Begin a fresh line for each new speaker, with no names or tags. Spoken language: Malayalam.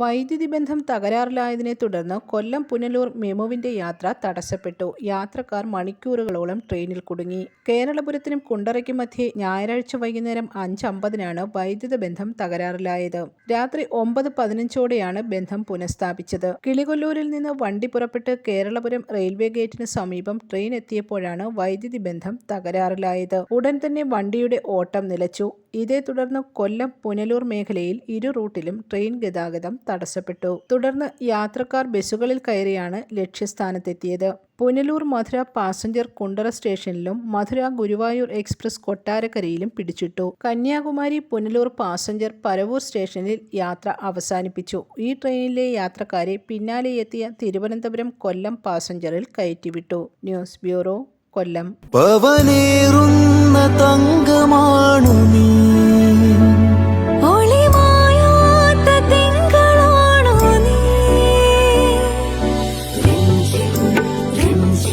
വൈദ്യുതി ബന്ധം തകരാറിലായതിനെ തുടർന്ന് കൊല്ലം പുനലൂർ മെമുവിന്റെ യാത്ര തടസ്സപ്പെട്ടു. യാത്രക്കാർ മണിക്കൂറുകളോളം ട്രെയിനിൽ കുടുങ്ങി. കേരളപുരത്തിനും കുണ്ടറയ്ക്കും മധ്യേ ഞായറാഴ്ച വൈകുന്നേരം അഞ്ചമ്പതിനാണ് വൈദ്യുത ബന്ധം തകരാറിലായത്. രാത്രി ഒമ്പത് പതിനഞ്ചോടെയാണ് ബന്ധം പുനഃസ്ഥാപിച്ചത്. കിളികൊല്ലൂരിൽ നിന്ന് വണ്ടി പുറപ്പെട്ട് കേരളപുരം റെയിൽവേ ഗേറ്റിന് സമീപം ട്രെയിൻ എത്തിയപ്പോഴാണ് വൈദ്യുതി ബന്ധം തകരാറിലായത്. ഉടൻ തന്നെ വണ്ടിയുടെ ഓട്ടം നിലച്ചു. ഇതേ തുടർന്ന് കൊല്ലം പുനലൂർ മേഖലയിൽ ഇരു റൂട്ടിലും ട്രെയിൻ ഗതാഗതം തടസ്സപ്പെട്ടു. തുടർന്ന് യാത്രക്കാർ ബസ്സുകളിൽ കയറിയാണ് ലക്ഷ്യസ്ഥാനത്തെത്തിയത്. പുനലൂർ മധുര പാസഞ്ചർ കുണ്ടറ സ്റ്റേഷനിലും മധുര ഗുരുവായൂർ എക്സ്പ്രസ് കൊട്ടാരക്കരയിലും പിടിച്ചിട്ടു. കന്യാകുമാരി പുനലൂർ പാസഞ്ചർ പരവൂർ സ്റ്റേഷനിൽ യാത്ര അവസാനിപ്പിച്ചു. ഈ ട്രെയിനിലെ യാത്രക്കാരെ പിന്നാലെ എത്തിയ തിരുവനന്തപുരം കൊല്ലം പാസഞ്ചറിൽ കയറ്റിവിട്ടു. News bureau Kollam.
പവനേറുന്ന തങ്കമാണു നീ.